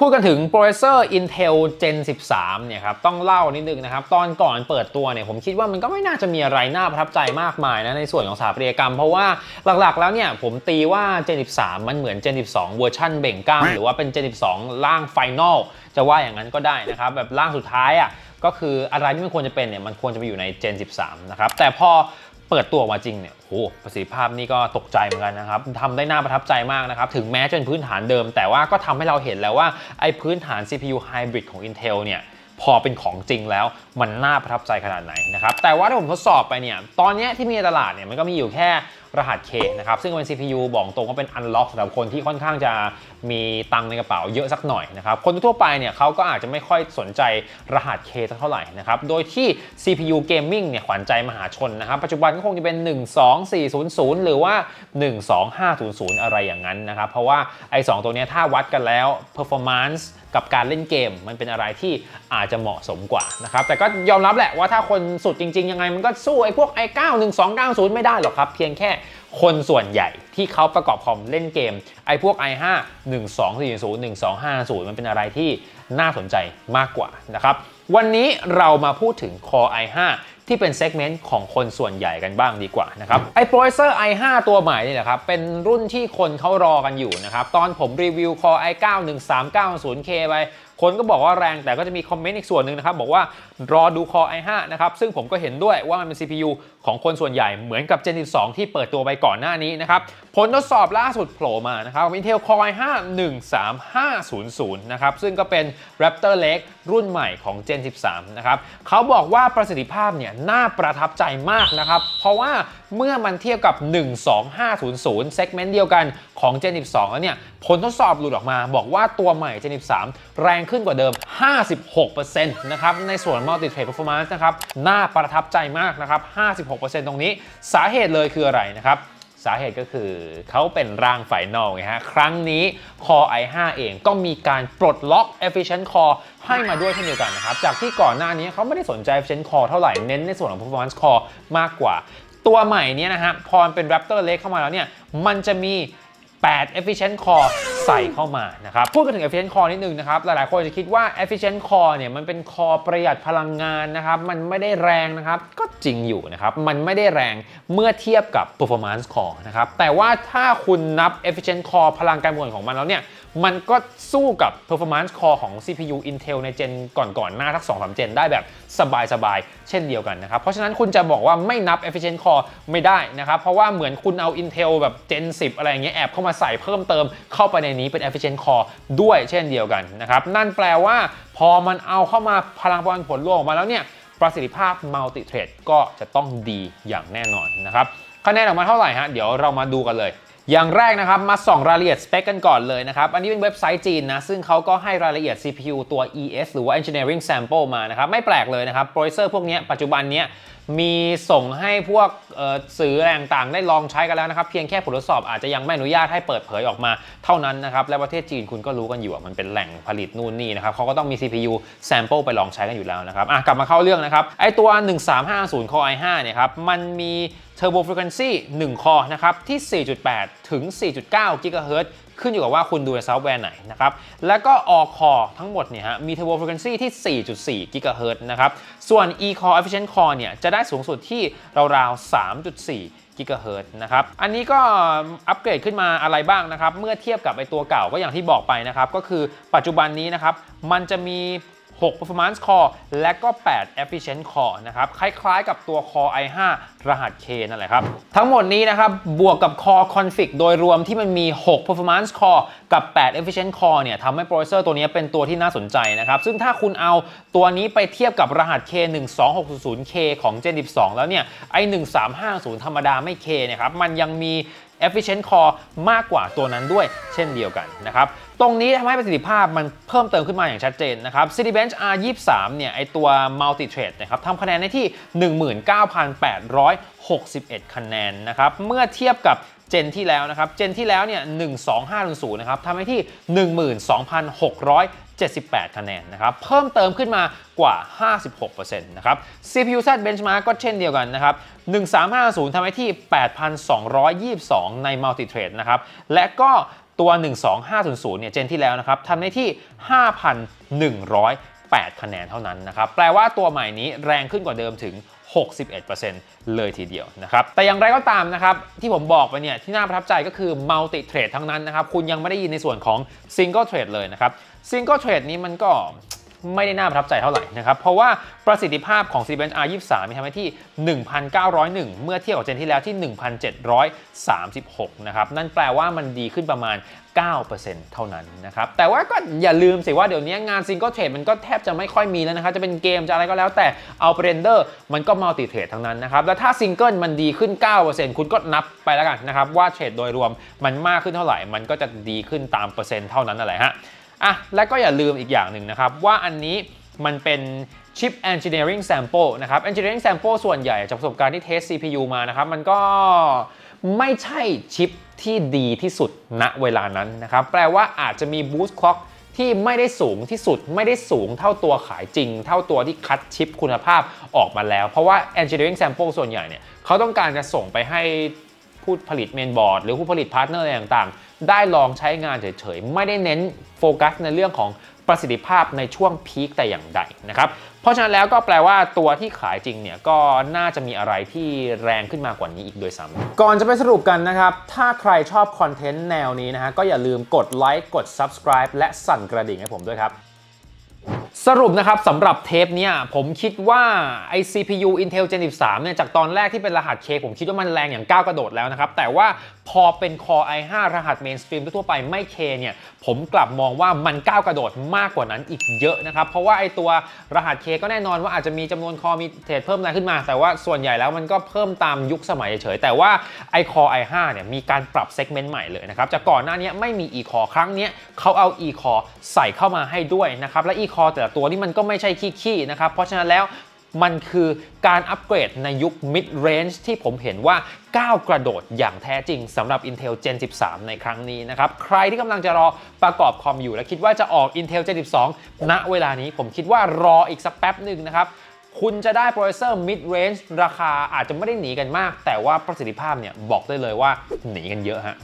พูดกันถึงโปรเซอร์ Intel Gen 13 เนี่ยครับ ต้องเล่านิดนึงนะครับ ตอนก่อนเปิดตัวเนี่ย ผมคิดว่ามันก็ไม่น่าจะมีอะไรน่าประทับใจมากมายนะ ในส่วนของสถาปัตยกรรม เพราะว่าหลักๆ แล้วเนี่ย ผมตีว่า Gen 13 มันเหมือน Gen 12 เวอร์ชันเบ่งกล้าม หรือว่าเป็น Gen 12ร่างไฟนอลจะว่าอย่างนั้นก็ได้นะครับ แบบร่างสุดท้ายอะก็คืออะไรที่มันควรจะเป็นเนี่ยมันควรจะไปอยู่ใน Gen 13 นะครับแต่พอ เปิดตัวออกมาจริงเนี่ยโหประสิทธิภาพนี่ก็ตกใจเหมือนกันนะครับทำได้น่าประทับใจมากนะครับ ถึงแม้จะเป็นพื้นฐานเดิม แต่ว่าก็ทำให้เราเห็นแล้วว่าไอ้พื้นฐาน CPU Hybrid ของ Intel เนี่ยพอเป็นของจริงแล้วมันน่าประทับใจขนาดไหนนะครับ แต่ว่าที่ผมทดสอบไปเนี่ย ตอนนี้ที่มีในตลาดเนี่ยมันก็มีอยู่แค่รหัส K นะครับซึ่งเป็น CPU บอกตรงว่าเป็น unlock สำหรับคนที่ค่อนข้างจะมีตังในกระเป๋าเยอะสักหน่อยนะครับคนทั่วไปเนี่ยเขาก็อาจจะไม่ค่อยสนใจรหัส K สักเท่าไหร่นะครับโดยที่ CPU Gaming เนี่ยขวัญใจมหาชนนะครับปัจจุบันก็คงจะเป็น 12400 หรือว่า 12500 อะไรอย่างนั้นนะครับเพราะว่าไอ้2ตัวเนี้ยถ้าวัดกันแล้ว performance กับการเล่นเกมมันเป็นอะไรที่อาจจะเหมาะสมกว่านะครับแต่ก็ยอมรับแหละว่าถ้าคนสุดจริง ๆ ยังไงมันก็สู้ไอ้พวก i9 1290 ไม่ได้หรอกครับเพียงแค่คนส่วนใหญ่ที่เขาประกอบคอมเล่นเกม ไอ้พวก i5 1240 1250 มันเป็นอะไรที่น่าสนใจมากกว่านะครับ วันนี้เรามาพูดถึง Core i5 ที่เป็นเซกเมนต์ของคนส่วนใหญ่กันบ้างดีกว่านะครับไอโปรเซสเซอร์ i5 ตัวใหม่นี่แหละครับ เป็นรุ่นที่คนเขารอกันอยู่นะครับ ตอนผมรีวิว Core i9 1390K ไปคนก็บอกว่าแรงแต่ก็จะมีคอมเมนต์อีกส่วนหนึ่งนะครับ บอกว่ารอดู Core i5 นะครับ ซึ่งผมก็เห็นด้วยว่ามันเป็น CPU ของคนส่วนใหญ่เหมือนกับ Gen 12 ที่เปิดตัวไปก่อนหน้านี้นะครับ ผลทดสอบล่าสุดโผล่มานะครับ Intel Core i5 13500 นะครับ ซึ่งก็เป็น Raptor Lake รุ่นใหม่ของ Gen 13 นะครับเขาบอกว่าประสิทธิภาพเนี่ยน่าประทับใจมากนะครับ เพราะว่าเมื่อมันเทียบกับ 12500เซกเมนต์เดียวกันของ Gen 12 แล้วเนี่ยผลทดสอบหลุดออกมาบอกว่าตัวใหม่ Gen 13 แรงขึ้นกว่าเดิม 56%นะครับ ในส่วน Multi Thread Performance นะครับ น่าประทับใจมากนะครับ 56ตรงนี้ สาเหตุเลยคืออะไรนะครับสาเหตุก็คือเขาเป็นร่างไฟนอลไงฮะ ครั้งนี้ Core i5 เองก็มีการปลดล็อก Efficient Core ให้มาด้วยเช่นเดียวกันนะครับ จากที่ก่อนหน้านี้เขาไม่ได้สนใจ Efficient Core เท่าไหร่ เน้นในส่วนของ Performance Core มากกว่า ตัวใหม่นี้นะฮะ พอเป็น Raptor Lake เข้ามาแล้วเนี่ย มันจะมี 8 efficient core ใส่เข้ามานะครับพูดกันถึง efficient core นิดนึงนะครับหลายๆคนจะคิดว่า efficient core เนี่ยมันเป็นคอประหยัดพลังงานนะครับมันไม่ได้แรงนะครับก็จริงอยู่นะครับมันไม่ได้แรงเมื่อเทียบกับ performance core นะครับแต่ว่าถ้าคุณนับ efficient core พลังการมวลของมันแล้วเนี่ยมันก็สู้กับ performance core ของ CPU Intel ในเจนก่อนๆหน้าทัก2-3เจนได้แบบสบายๆ เช่นเดียวกันนะครับ เพราะฉะนั้นคุณจะบอกว่าไม่นับ efficient core ไม่ได้นะครับ เพราะว่าเหมือนคุณเอา Intel แบบ Gen 10 อะไรอย่างเงี้ยแอบเข้ามาใส่เพิ่มเติมเข้าไปในนี้เป็น efficient core ด้วยเช่นเดียวกันนะครับ นั่นแปลว่า พอมันเอาเข้ามาพลังประมวลผลรวมออกมาแล้วเนี่ย ประสิทธิภาพ multi thread ก็จะต้องดีอย่างแน่นอนนะครับคะแนนออกมาเท่าไหร่ฮะเดี๋ยวเรามาดูกันเลย อย่างแรกนะครับมาส่องรายละเอียดสเปคกันก่อนเลยนะครับ อันนี้เป็นเว็บไซต์จีนนะ ซึ่งเขาก็ให้รายละเอียด CPU ตัว ES หรือว่า Engineering Sample มานะครับ ไม่แปลกเลยนะครับโปรเซสเซอร์พวกนี้ปัจจุบันนี้มีส่งให้พวกเอ่อสื่ออะไรต่างได้ลองใช้กันแล้วนะครับ เพียงแค่ผลทดสอบอาจจะยังไม่อนุญาตให้เปิดเผยออกมาเท่านั้นนะครับ และประเทศจีนคุณก็รู้กันอยู่ว่ามันเป็นแหล่งผลิตนู่นนี่นะครับเขาก็ต้องมี CPU sample ไปลองใช้กันอยู่แล้วนะครับอะกลับมาเข้าเรื่องนะครับไอตัว 1350 Core i5 เนี่ยครับมันมี Turbo Frequency 1คอนะครับที่ 4.8 ถึง 4.9 GHz ขึ้นอยู่กับว่าคุณดูในซอฟต์แวร์ไหนนะครับ แล้วก็ All Core ทั้งหมดเนี่ยฮะมี Turbo Frequency ที่ 4.4 GHz นะครับ ส่วน E Core Efficient Core เนี่ยจะได้สูงสุดที่ราวๆ 3.4กิกะเฮิรตซ์นะครับ อันนี้ก็อัปเกรดขึ้นมาอะไรบ้างนะครับ เมื่อเทียบกับไอตัวเก่าก็อย่างที่บอกไปนะครับ ก็คือปัจจุบันนี้นะครับ มันจะมี 6 performance core และก็ 8 efficient core นะครับ คล้ายๆกับตัว core i5 รหัส K นั่นแหละครับ ทั้งหมดนี้นะครับ บวกกับ core config โดยรวมที่มันมี 6 performance core กับ 8 efficient core เนี่ยทำให้โปรเซสเซอร์ตัวนี้เป็นตัวที่น่าสนใจนะครับ ซึ่งถ้าคุณเอาตัวนี้ไปเทียบกับรหัส K 1 2 6 0 K ของ Gen 12 แล้วเนี่ย ไอ1350 ธรรมดาไม่ K นี่ยครับ มันยังมี efficient core มากกว่าตัวนั้นด้วยเช่นเดียวกันนะครับ ตรงนี้ทำให้ประสิทธิภาพมันเพิ่มเติมขึ้นมาอย่างชัดเจนนะครับ Citybench R23 เนี่ยไอตัว multi Trade นะครับทำคะแนนได้ที่ 19,861 คะแนนนะครับเมื่อเทียบกับเจนที่แล้วนะครับ เจนที่แล้วเนี่ย 12500 นะครับทำให้ที่ 12,678 คะแนนนะครับ เพิ่มเติมขึ้นมากว่า 56%นะครับ CPU Z Benchmark ก็เช่นเดียวกันนะครับ 1350 ทำให้ที่ 8,222 ใน Multi Trade นะครับ และก็ ตัว 12500 เนี่ยเจนที่แล้วนะครับทำได้ที่ 5,108 คะแนนเท่านั้นนะครับแปลว่าตัวใหม่นี้แรงขึ้นกว่าเดิมถึง 61%เลยทีเดียวนะครับแต่อย่างไรก็ตามนะครับที่ผมบอกไปเนี่ยที่น่าประทับใจก็คือ multi trade ทั้งนั้นนะครับคุณยังไม่ได้ยินในส่วนของ single trade เลยนะครับ single trade นี้มันก็ ไม่ได้น่าประทับใจเท่าไหร่นะครับ เพราะว่าประสิทธิภาพของ c b e n R23 มีทำไว้ที่ 1,901 เมื่อเทียบกับเจนที่แล้วที่ 1,736 นะครับ นั่นแปลว่ามันดีขึ้นประมาณ 9%เท่านั้นนะครับ แต่ว่าก็อย่าลืมสิว่าเดี๋ยวนี้งานซิงเกิลเทรดมันก็แทบจะไม่ค่อยมีแล้วนะครับ จะเป็นเกมจะอะไรก็แล้วแต่เอาเรนเดอร์มันก็มัลติเทรดทั้งนั้นนะครับ แล้วถ้าซิงเกิลมันดีขึ้น 9%คุณก็นับไปแล้วกันนะครับว่าเทรดโดยรวมมันมากขึ้นเท่าไหร่ มันก็จะดีขึ้นตามเปอร์เซ็นต์เท่านั้นนั่นแหละฮะ อะและก็อย่าลืมอีกอย่างหนึ่งนะครับ ว่าอันนี้มันเป็น Chip Engineering Sample นะครับ Engineering Sample ส่วนใหญ่จากประสบการณ์ที่เทส CPU มานะครับ มันก็ไม่ใช่ชิปที่ดีที่สุดณเวลานั้นนะครับ แปลว่าอาจจะมี Boost Clock ที่ไม่ได้สูงที่สุดไม่ได้สูงเท่าตัวขายจริง เท่าตัวที่คัดชิปคุณภาพออกมาแล้ว เพราะว่า Engineering Sample ส่วนใหญ่เนี่ยเขาต้องการจะส่งไปให้ ผู้ผลิตเมนบอร์ด หรือผู้ผลิตพาร์ทเนอร์อะไรต่างๆ ได้ลองใช้งานเฉยๆ ไม่ได้เน้นโฟกัสในเรื่องของประสิทธิภาพในช่วงพีคแต่อย่างใดนะครับ เพราะฉะนั้นแล้วก็แปลว่าตัวที่ขายจริงเนี่ยก็น่าจะมีอะไรที่แรงขึ้นมากว่านี้อีกด้วยซ้ำก่อนจะไปสรุปกันนะครับ ถ้าใครชอบคอนเทนต์แนวนี้นะฮะก็อย่าลืมกดไลค์กด subscribe และสั่นกระดิ่งให้ผมด้วยครับ สรุปนะครับสำหรับเทปเนี่ยผมคิดว่าไอ CPU Intel Gen 13เนี่ยจากตอนแรกที่เป็นรหัส K ผมคิดว่ามันแรงอย่างก้าวกระโดดแล้วนะครับ แต่ว่าพอเป็น Core i5 รหัส Mainstream ทั่วไปไม่ K เนี่ยผมกลับมองว่ามันก้าวกระโดดมากกว่านั้นอีกเยอะนะครับ เพราะว่าไอตัวรหัส K ก็แน่นอนว่าอาจจะมีจำนวนคอมีเทรดเพิ่มอะไรขึ้นมา แต่ว่าส่วนใหญ่แล้วมันก็เพิ่มตามยุคสมัยเฉยแต่ว่าไอ Core i5 เนี่ยมีการปรับเซกเมนต์ใหม่เลยนะครับจากก่อนหน้านี้ไม่มี e-core ครั้งเนี้ยเขาเอา e-core ใส่เข้ามาให้ด้วยนะครับและ e-core แต่ละตัวนี่มันก็ไม่ใช่ขี้ๆนะครับ เพราะฉะนั้นแล้วมันคือการอัปเกรดในยุค mid range ที่ผมเห็นว่าก้าวกระโดดอย่างแท้จริงสำหรับ Intel Gen 13 ในครั้งนี้นะครับ ใครที่กำลังจะรอประกอบคอมอยู่ และคิดว่าจะออก Intel Gen 12 ณเวลานี้ผมคิดว่ารออีกสักแป๊บหนึ่งนะครับ คุณจะได้โปรเซสเซอร์ mid range ราคาอาจจะไม่ได้หนีกันมาก แต่ว่าประสิทธิภาพเนี่ยบอกได้เลยว่าหนีกันเยอะฮะ